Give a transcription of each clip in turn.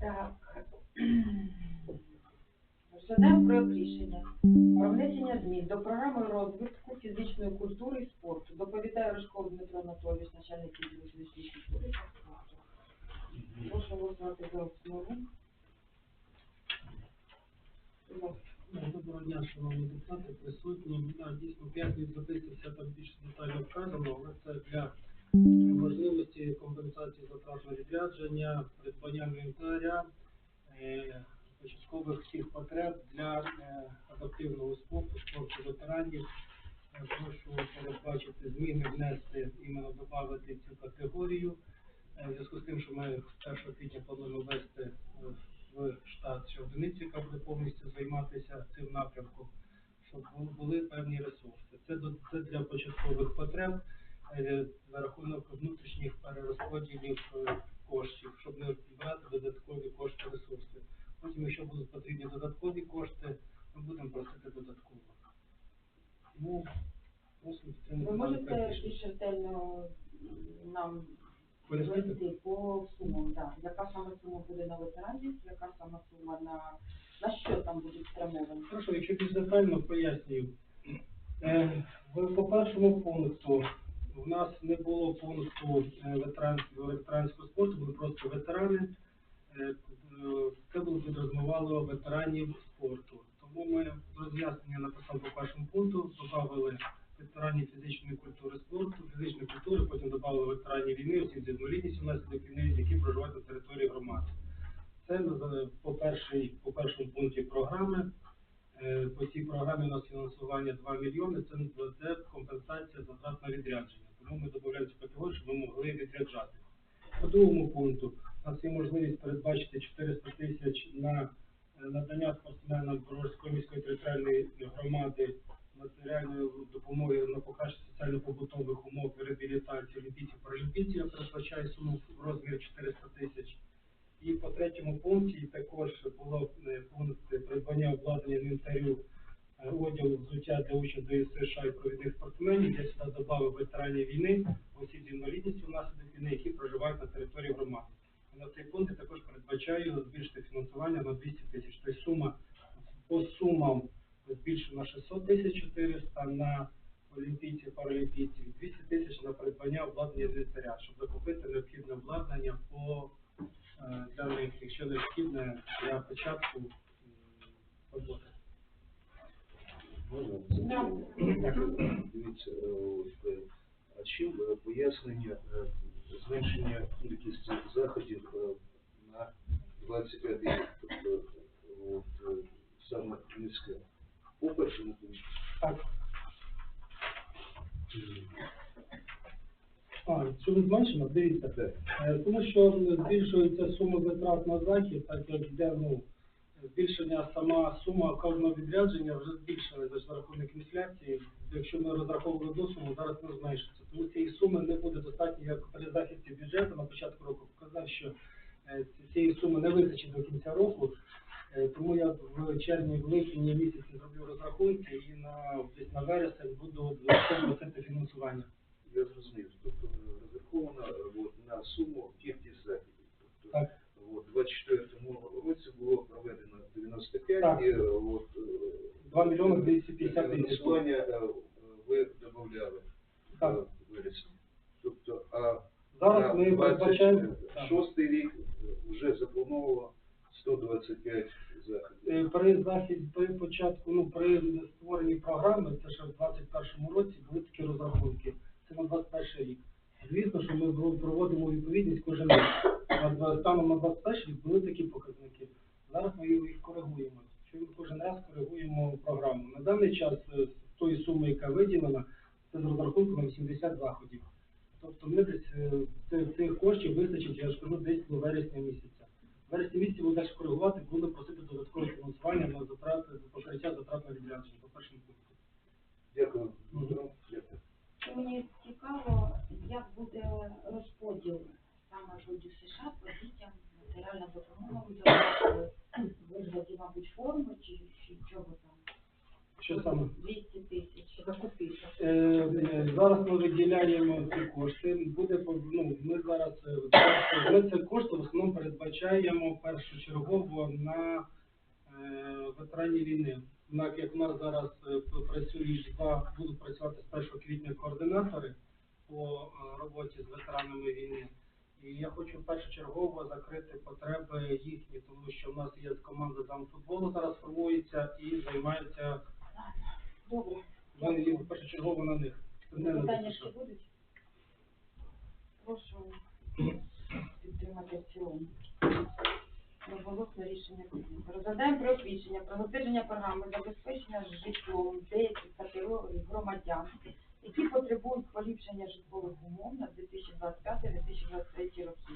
Так. Розглядаємо проект рішення про внесення змін до програми розвитку фізичної культури і спорту. Доповідає Рожков Дмитро Анатолійович, начальник відділу фізичної культури та спорту. Прошу голосувати за основу. Доброго дня, шановні депутати, присутні. Дійсно, в п'ятій там більш детально вказано, але це для можливості компенсації затрат відрядження, придбання інвентаря, е, початкових всіх потреб для е, адаптивного спорту, спорту ветеранів. Е, Прошу передбачити зміни, внести, іменно додати цю категорію. В зв'язку з тим, що ми з 1 квітня плануємо ввести в штат цю одиницю, яка буде повністю займатися цим напрямком, щоб були певні ресурси. Це, для початкових потреб за рахунок внутрішніх перерозподілів е, коштів, щоб не брати додаткові кошти ресурси. Потім, якщо будуть потрібні додаткові кошти, ми будемо просити додатково. Тому просимо підтримати. Ви можете більш ретельно нам Пояснити? по сумам, да. яка саме сума буде на ветеранів, яка саме сума на, на що там будуть спрямовані? Хорошо, якщо більш детально пояснюю. Е, По першому пункту в нас не було пункту е, ветеранського спорту, були просто ветерани. Е, Це було підрозмивало ветеранів спорту. Тому ми роз'яснення написали по першому пункту, додали ветеранів фізичної культури спорту, фізичної культури, потім додали ветеранів війни, осіб з інвалідністю внаслідок війни, які проживають на території громади. Це по першій, по першому пункті програми. Е, По цій програмі у нас фінансування 2 мільйони, це компенсація затрат на відрядження. Тому ми додаємо цю категорію, щоб ми могли відряджати. По другому пункту у нас є можливість передбачити 400 тисяч на е, надання спортсменам Борозької міської територіальної громади матеріальної допомоги на покращення соціально-побутових умов реабілітації олімпійців паралімпійців. Я передбачаю суму в розмірі 400 тисяч. І по третьому пункті також було е, пункт придбання обладнання інвентарю одягу взуття для учнів до США і провідних спортсменів. Я сюди додав ветеранів війни, осіб з інвалідністю внаслідок війни, які проживають на території громади. На цей пункт я також передбачаю збільшити фінансування на 200 тисяч. Тобто сума по сумам збільшена на 600 тисяч 400 на олімпійців, паралімпійців, 200 тисяч на придбання обладнання інвентаря, щоб закупити необхідне обладнання по е, для них, якщо необхідне для початку роботи. Дивіться, е, е, а чим е, пояснення зменшення кількості заходів на 25 рік, тобто саме низьке. По першому пункту. Так. А, чому зменшено? Дивіться. Тому що збільшується сума витрат на захід, так як йде ну, збільшення сама сума кожного відрядження вже збільшилася за рахунок інфляції. Якщо ми розраховували до суму, зараз не зменшиться. Тому цієї суми не буде достатньо, як при захисті бюджету на початку року показав, що е, цієї суми не вистачить до кінця року. Е, Тому я в червні, в липні місяці зроблю розрахунки і на десь на вересень буду додатково просити фінансування. Я зрозумів. Тобто розраховано от, на суму кількість заходів. Тобто, Так. от, 24-му році було проведено 95 Так. і е, от, е, 2 мільйони 250 тисяч. Фінансування е, ви додавали Так. в. Тобто, а Зараз ми передбачаємо. так. 26 рік вже заплановано 125 заходів. Е, При захід при початку, ну при створенні програми, це ще в 21-му році були такі розрахунки. Це на 21 рік. Звісно, що ми проводимо відповідність кожен рік. Два- Станом на 21 рік були такі показники. Зараз ми їх коригуємо. Що ми кожен раз коригуємо програму. На даний час е, з тої суми, яка виділена, це з розрахунком 80 заходів. Тобто ми десь е, цих, цих коштів вистачить, я ж кажу, десь до вересня місяця. Вересні місяці будемо далі коригувати, будемо просити додаткове фінансування на затрати, покриття затрат на відрядження по першому пункту. Дякую. Ще Мені цікаво, як буде розподіл саме США по дітям, матеріальна допомога буде в вигляді, мабуть, форми чи, чи чого там. Що саме? 200 тисяч. Закупити. Е, е, Зараз ми виділяємо ці кошти. Буде по- ну, ми зараз е, кошти- ми ці кошти в основному передбачаємо першочергово на е, ветеранів війни. Так як у нас зараз е, працюють два, будуть працювати з 1 квітня координатори по е, роботі з ветеранами війни. І я хочу першочергово закрити потреби їхні, тому що в нас є команда замфутболу зараз формується і займається Добре. вони першочергово на них. Не Питання ще будуть? Прошу підтримати в цілому. Одноголосне рішення прийнято. Розглядаємо про рішення про затвердження програми забезпечення житлом деяких категорій громадян, які потребують поліпшення житлових умов на 2025-2023 роки.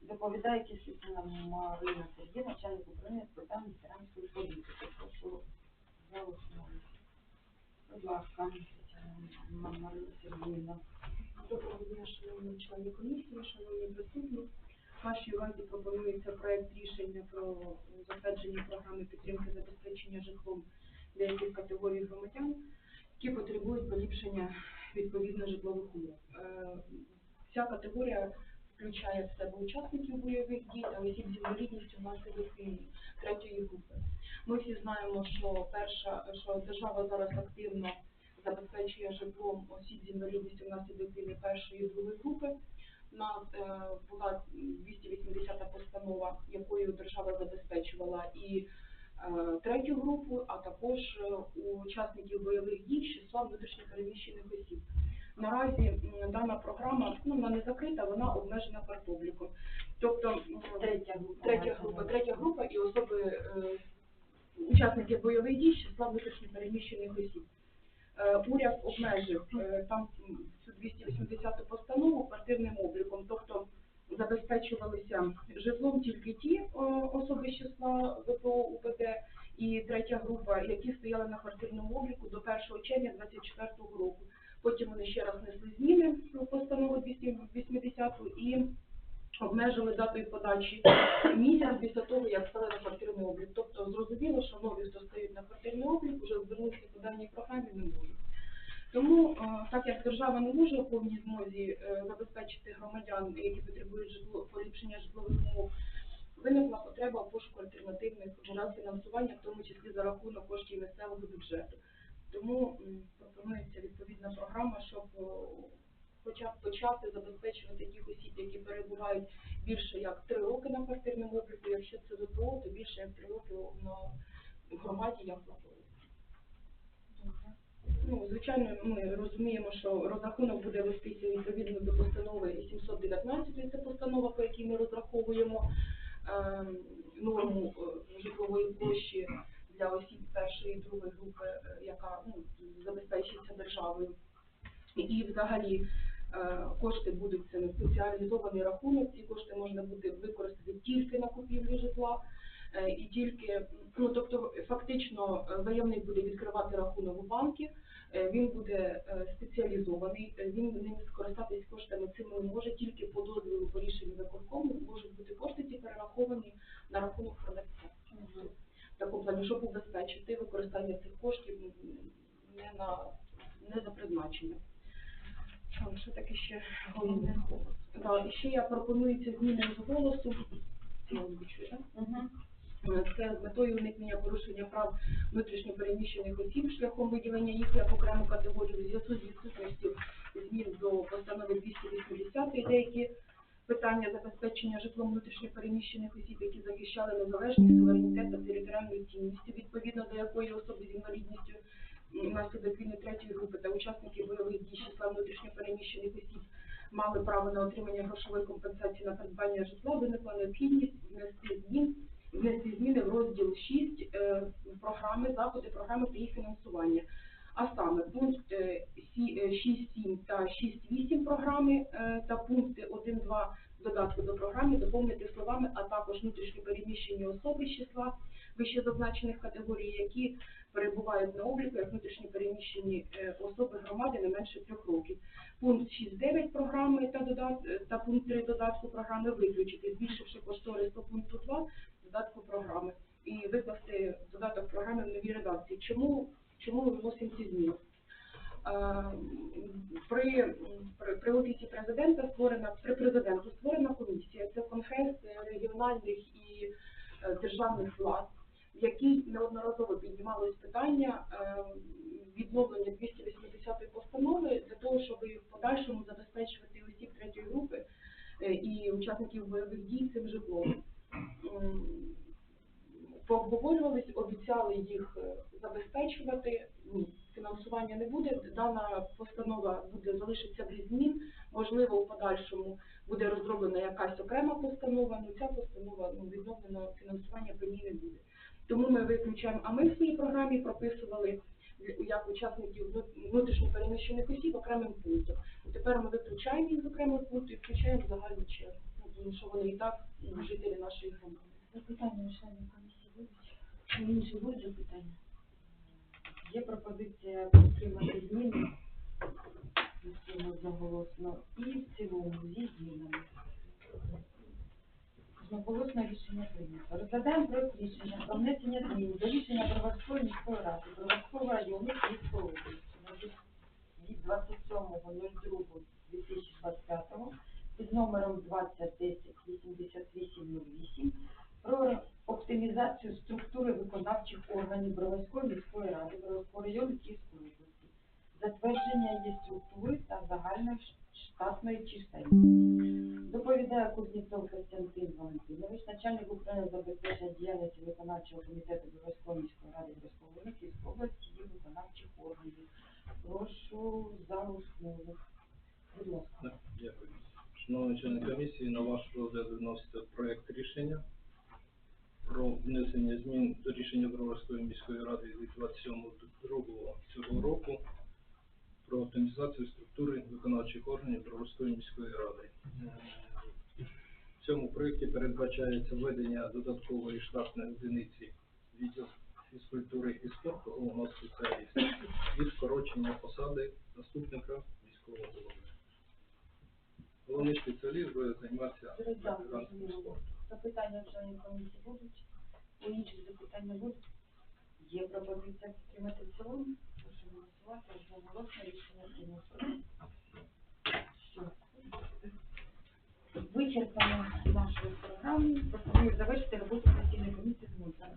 Доповідає Кислицина Марина Сергій, начальник управління з питань ветеранської політики. Прошу за основу. Будь ласка, Марина Сергіївна. Доброго дня, шановні члени комісії, шановні присутні. Вашій увазі пропонується проект рішення про затвердження програми підтримки забезпечення житлом деяких категорій громадян, які потребують поліпшення відповідно житлових умов. Е, Ця категорія включає в себе учасників бойових дій та осіб з інвалідністю внаслідок війни третьої групи. Ми всі знаємо, що перша, що держава зараз активно забезпечує житлом осіб з інвалідністю внаслідок війни першої і другої групи. Нас е, була 280 постанова, якою держава забезпечувала і е, третю групу, а також е, учасників бойових дій з числа внутрішньопереміщених осіб. Наразі дана програма ну, вона не закрита, вона обмежена партобліком. Тобто Третя група. третя група, третя група і особи е, учасники бойових дій з числа внутрішньопереміщених осіб. Е, уряд обмежив е, там цю 280 постанову квартирним обліком, тобто забезпечувалися житлом тільки ті е, особи з числа ВПО УПД і третя група, які стояли на квартирному обліку до 1 червня 2024 року. Потім вони ще раз внесли зміни в постанову 280 і обмежили датою подачі місяць після того, як стали на квартирний облік. Тобто зрозуміло, що нові, хто стоїть на квартирний облік, вже звернутися по даній програмі не можуть. Тому, е, так як держава не може у повній змозі е, забезпечити громадян, які потребують поліпшення житлових умов, виникла потреба пошуку альтернативних джерел фінансування, в тому числі за рахунок коштів місцевого бюджету. Тому пропонується відповідна програма, щоб е, хоча б почати забезпечувати тих осіб, які перебувають більше як три роки на квартирному обліку, якщо це до того, то більше як три роки на громаді як полі. Ну, звичайно, ми розуміємо, що розрахунок буде вестися відповідно до постанови 719, це постанова, по якій ми розраховуємо ем, норму е, житлової площі для осіб першої і другої групи, е, яка ну, забезпечується державою. І взагалі кошти будуть це на спеціалізований рахунок, ці кошти можна буде використати тільки на купівлю житла. е, І тільки, ну тобто фактично е, заявник буде відкривати рахунок у банки, е, він буде е, спеціалізований, е, він ним скористатись коштами цим не може, тільки по дозволу по рішенню виконкому можуть бути кошти ці перераховані на рахунок продавця. В такому плані, щоб убезпечити використання цих коштів не на не за призначенням. Що, що таке ще головне? Так, і ще я пропоную ці зміни з голосу. Ці озвучую, так? Мгм. Це з метою уникнення порушення прав внутрішньопереміщених осіб шляхом виділення їх як окрему категорію в зв'язку з відсутністю змін до постанови 280 і деякі питання забезпечення житлом внутрішньопереміщених осіб, які захищали незалежність, суверенітет та територіальну цінність, відповідно до якої особи з інвалідністю внаслідок війни третьої групи та учасники бойових дій числа внутрішньопереміщених осіб мали право на отримання грошової компенсації на придбання житла, виникла необхідність внести змін внести зміни в розділ 6 е, програми, заходи програми та їх фінансування. А саме пункт е, сі- е, 6.7 та 6.8 програми е, та пункти 1.2 додатку до програми доповнити словами, а також внутрішньопереміщені особи з числа вище зазначених категорій, які перебувають на обліку як внутрішньопереміщені е, особи громади не менше трьох років. Пункт 6.9 програми та додат е, та пункт 3 додатку програми виключити, збільшивши кошторис по пункту 2 додатку програми і викласти додаток програми в новій редакції. Чому Чому ми вносимо ці зміни? Е, При, при, офісі президента створена при президенту створена комісія. Це конгрес регіональних і е, державних влад, в якій неодноразово піднімалось питання е, відновлення 280 постанови для того, щоб в подальшому забезпечувати осіб третьої групи і учасників бойових дій цим житлом. Пообговорювались, обіцяли їх забезпечувати. Ні, фінансування не буде. Дана постанова буде залишиться без змін. Можливо, у подальшому буде розроблена якась окрема постанова, але ця постанова ну, відновлено фінансування по ній не буде. Тому ми виключаємо, а ми в своїй програмі прописували як учасників внутрішньопереміщених осіб окремим пунктом. Тепер ми виключаємо їх з окремого пункту і включаємо в загальну чергу, ну, тому що вони і так жителі нашої громади. Запитання у членів комісії будуть? Інші будуть запитання? Є пропозиція підтримати зміни одноголосно і в цілому зі змінами. Одноголосне рішення прийнято. Розглядаємо проект рішення про внесення змін до рішення Броварської міської ради, Броварського району Київської області від 27.02.2025 під номером 2010-8808 про оптимізацію структури виконавчих органів Броварської міської ради Броварського району Київської області, затвердження її структури та загальної ш- штатної чисельності. Доповідає Кузнєцов Костянтин Валентинович, начальник управління забезпечення діяльності виконавчого комітету Броварської міської ради Броварського Київської області і виконавчих органів. Прошу за основу. Будь ласка. Дякую. Шановні члени комісії, на ваш розгляд виноситься проект рішення про внесення змін до рішення Броварської міської ради від 27.02 цього року про оптимізацію структури виконавчих органів Броварської міської ради. Е, В цьому проєкті передбачається введення додаткової штатної одиниці відділ фізкультури і спорту головного спеціаліста і скорочення посади заступника міського голови. Головний спеціаліст буде займатися ветеранським спортом. Запитання в членів комісії будуть? У інших запитань не будуть? Є пропозиція підтримати в цілому? Голосувати. Одноголосне рішення прийнято. Вичерпано нашу програму. Пропоную завершити роботу постійної комісії з монтажу.